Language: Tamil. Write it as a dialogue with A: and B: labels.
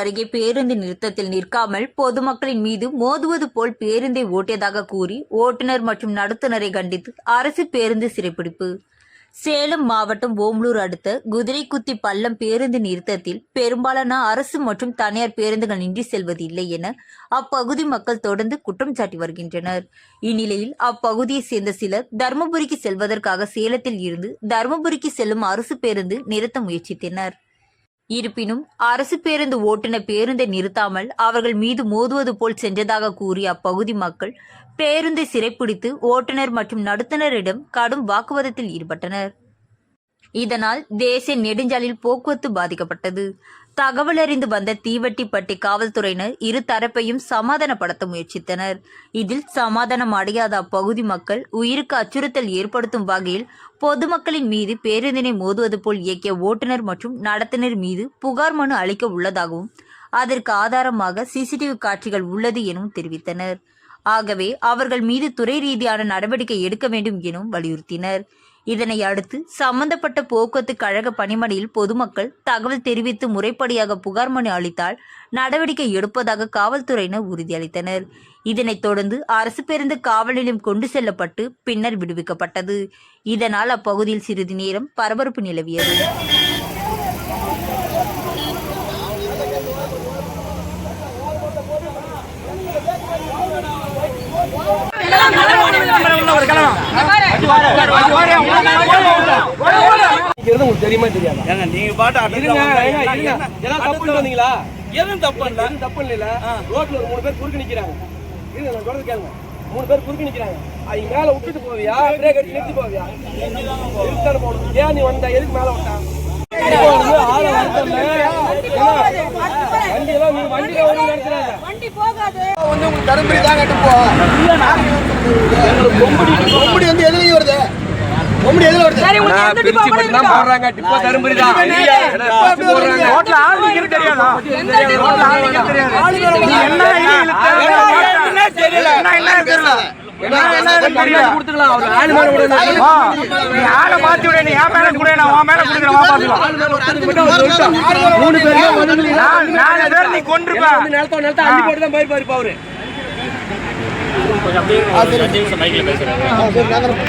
A: அருகே பேருந்து நிறுத்தத்தில் நிற்காமல் பொதுமக்களின் மீது மோதுவது போல் பேருந்தை ஓட்டியதாக கூறி ஓட்டுநர் மற்றும் நடத்துனரை கண்டித்து அரசு பேருந்து சிறைப்பிடிப்பு. சேலம் மாவட்டம் ஓம்பலூர் அடுத்த குதிரைக்குத்தி பள்ளம் பேருந்து நிறுத்தத்தில் பெரும்பாலான அரசு மற்றும் தனியார் பேருந்துகள் நின்று செல்வது இல்லை என அப்பகுதி மக்கள் தொடர்ந்து குற்றம் சாட்டி வருகின்றனர். இந்நிலையில் அப்பகுதியை சேர்ந்த சிலர் தருமபுரிக்கு செல்வதற்காக சேலத்தில் இருந்து தருமபுரிக்கு செல்லும் அரசு பேருந்து நிறுத்த முயற்சித்தனர். இருப்பினும் அரசு பேருந்து ஓட்டுநர் பேருந்தை நிறுத்தாமல் அவர்கள் மீது மோதுவது போல் சென்றதாக கூறிய அப்பகுதி மக்கள் பேருந்தை சிறைப்பிடித்து ஓட்டுநர் மற்றும் நடத்துனரிடம் கடும் வாக்குவாதத்தில் ஈடுபட்டனர். இதனால் தேசிய நெடுஞ்சாலையில் போக்குவரத்து பாதிக்கப்பட்டது. தகவலறிந்து வந்த தீவட்டிப்பட்டி காவல்துறையினர் இரு தரப்பையும் சமாதானப்படுத்த முயற்சித்தனர். இதில் சமாதானம் அடையாத அப்பகுதி மக்கள் உயிருக்கு அச்சுறுத்தல் ஏற்படுத்தும் வகையில் பொதுமக்களின் மீது பேருந்தினை மோதுவது போல் இயக்கிய ஓட்டுநர் மற்றும் நடத்துனர் மீது புகார் மனு அளிக்க உள்ளதாகவும் அதற்கு ஆதாரமாக சிசிடிவி காட்சிகள் உள்ளது எனவும் தெரிவித்தனர். ஆகவே அவர்கள் மீது துறை ரீதியான நடவடிக்கை எடுக்க வேண்டும் எனவும் வலியுறுத்தினர். இதனை அடுத்து சம்பந்தப்பட்ட போக்குவரத்து கழக பணிமனையில் பொதுமக்கள் தகவல் தெரிவித்து முறைப்படியாக புகார் மனு அளித்தால் நடவடிக்கை எடுப்பதாக காவல்துறையினர் உறுதியளித்தனர். இதனைத் தொடர்ந்து அரசு பேருந்து காவல் நிலையம் கொண்டு செல்லப்பட்டு பின்னர் விடுவிக்கப்பட்டது. இதனால் அப்பகுதியில் சிறிது நேரம் பரபரப்பு நிலவியது.
B: உங்களுக்கு தெரியுமா தெரியாதா
C: ஏங்க நீங்க பாட்டு
B: இருங்க ஏங்க, இருங்க. எல்லாம் தப்புன்னு வந்தீங்களா
C: எதுவும் தப்பு இல்ல
B: எதுவும் தப்பு இல்ல ரோட்ல ஒரு மூணு பேர் குறுக்கு நிக்கிறாங்க இருங்க நான் சொல்றது கேளுங்க மூணு பேர் குறுக்கு நிக்கிறாங்க அது மேல விட்டுட்டு போவியா பிரேக் அடிச்சு நிறுத்தி போவியா நிறுத்தான போகணும் ஏன் நீ வந்த எதுக்கு மேல விட்டா ஆள வரட்டல வண்டி எல்லாம் நீ வண்டியில ஒண்ணு நடத்துறாங்க
D: வந்து உங்களுக்கு தருமபுரி தான் கட்டுப்போ கொம்படி
B: திருச்சி பட்டி தான் போடுறாங்க. டிப்போ தருமபுரி தான் போடுறாங்க. ரோட்ல ஆள் நிக்கிறது தெரியாதா? ரோட்ல ஆள் நிக்கிறது தெரியாது. என்ன என்ன தெரியல. என்ன தெரியல?
C: நீ